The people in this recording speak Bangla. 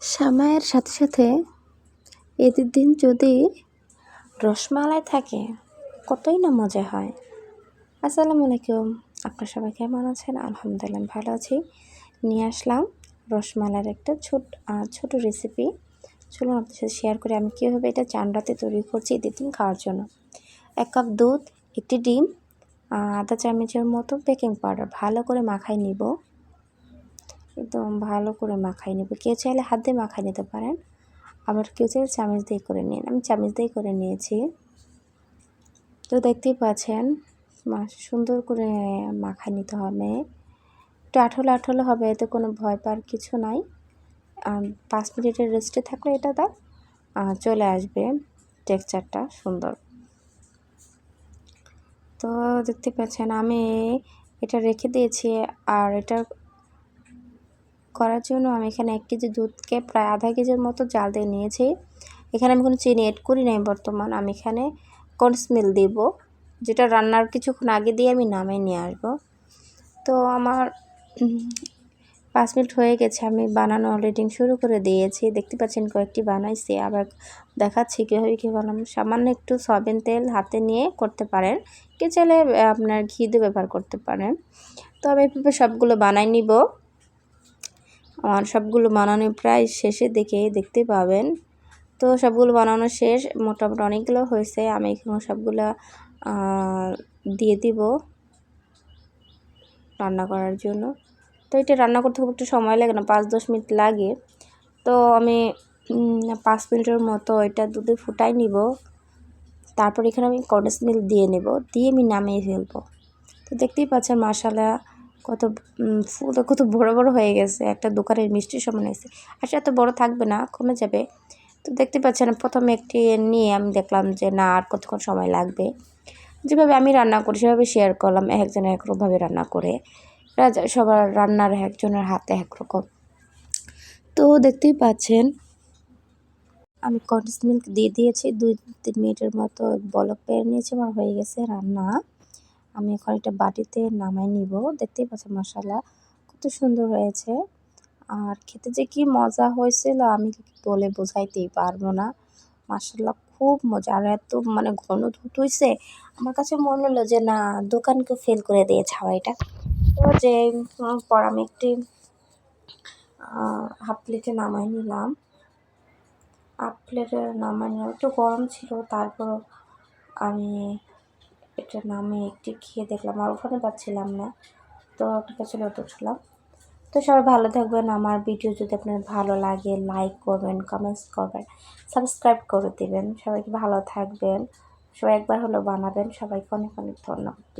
সামাইয়ের সাথে সাথে এদের দিন যদি রসমালাই থাকে, কতই না মজা হয়। আসসালামু আলাইকুম। আপনার সবাই কেমন আছেন? আলহামদুলিল্লাহ ভালো আছি। নিয়ে আসলাম রসমালাইয়ের একটা ছোট ছোট রেসিপি চলুন আপনার সাথে শেয়ার করে আমি কীভাবে এটা চান্ডাতে তৈরি করছি ঈদের দিন খাওয়ার জন্য। এক কাপ দুধ, একটি ডিম আধা চামচের মতো বেকিং পাউডার ভালো করে মাখাই নিব। একদম ভালো করে মাখাই নেব। কেউ চাইলে হাত দিয়ে মাখাই নিতে পারেন, আবার কেউ চাইলে চামচ দিয়ে করে নিন। আমি চামচ দিয়ে করে নিয়েছি। তো দেখতেই পাচ্ছেন সুন্দর করে মাখাই নিতে হবে। একটু আঠলো আঠলো হবে, এতে কোনো ভয় পাওয়ার কিছু নাই। পাঁচ মিনিটের রেস্টে থাকলে এটা দা চলে আসবে টেক্সচারটা সুন্দর। তো দেখতে পাচ্ছেন, আমি এটা রেখে দিয়েছি, আর এটার করার জন্য আমি এখানে এক কেজি দুধকে প্রায় আধা কেজির মতো জাল দিয়ে নিয়েছি। এখানে আমি কোনো চিনি এড করি নাই বর্তমান। আমি এখানে কনসমিল দিব, যেটা রান্নার কিছুক্ষণ আগে দিয়ে আমি নামে নিয়ে আসব। তো আমার পাঁচ মিনিট হয়ে গেছে, আমি বানানো অলরেডি শুরু করে দিয়েছি। দেখতে পাচ্ছেন কয়েকটি বানাইছি, আবার দেখাচ্ছি কীভাবে কী বানাবো সামান্য একটু সয়াবিন তেল হাতে নিয়ে করতে পারেন, কে চাইলে আপনার ঘি দিয়ে ব্যবহার করতে পারেন। তো আমি এভাবে সবগুলো বানাই নিব। আমার সবগুলো বানানো প্রায় শেষের দিকে দেখতে পাবেন। তো সবগুলো বানানো শেষ, মোটামুটি অনেকগুলো হয়েছে, আমি এখানে সবগুলো দিয়ে দিব রান্না করার জন্য। তো এটা রান্না করতে খুব একটু সময় লাগে না, পাঁচ দশ মিনিট লাগে। তো আমি পাঁচ মিনিটের মতো এটা দুধে ফুটাই নিব। তারপর এখানে আমি কন্ডেন্স মিল্ক দিয়ে নেব, দিয়ে আমি নামিয়ে ফেলব। তো দেখতেই পাচ্ছেন মশালা কত ফুল কত বড় বড় হয়ে গেছে। একটা দোকানের মিষ্টির সমান হয়েছে। আসলে এত বড় থাকবে না, কমে যাবে। তো দেখতে পাচ্ছেন, প্রথমে একটি নিয়ে আমি দেখলাম যে, না, আর কতক্ষণ সময় লাগবে। যেভাবে আমি রান্না করি, সেভাবে শেয়ার করলাম একজন একরকমভাবে রান্না করে। রাজা, সবার রান্নার একজনের হাতে একরকম। তো দেখতেই পাচ্ছেন, আমি কন্ডেন্স মিল্ক দিয়ে দিয়েছি। দুই, তিন মিনিটের মতো বলক পেয়ে নিয়েছি, আমার হয়ে গেছে রান্না। আমি এখন একটা বাটিতে নামাই নিব। দেখতেই পাচ্ছেন মশালা কত সুন্দর হয়েছে। আর খেতে যে কি মজা হয়েছিল, আমি বলে বোঝাইতেই পারব না। মাসাল্লাহ খুব মজা। আর এত মানে ঘন দুধ হয়েছে আমার কাছে মনে হলো যে, না, দোকানকে ফেল করে দিয়েছে হাওয়াইটা তো যে পর আমি একটি হাফ প্লেটে নামাই নিলাম। হাফ প্লেটে নামাই নিলাম একটু গরম ছিল, তারপর আমি এটা নামে একটি খেয়ে দেখলাম, আর ওখানে পাচ্ছিলাম না। তো কাছে লট উঠলাম তো সবাই ভালো থাকবেন। আমার ভিডিও যদি আপনার ভালো লাগে লাইক করবেন কমেন্টস করবেন সাবস্ক্রাইব করে দেবেন। সবাইকে ভালো থাকবেন। সবাই একবার হলো বানাবেন। সবাইকে অনেক অনেক ধন্যবাদ।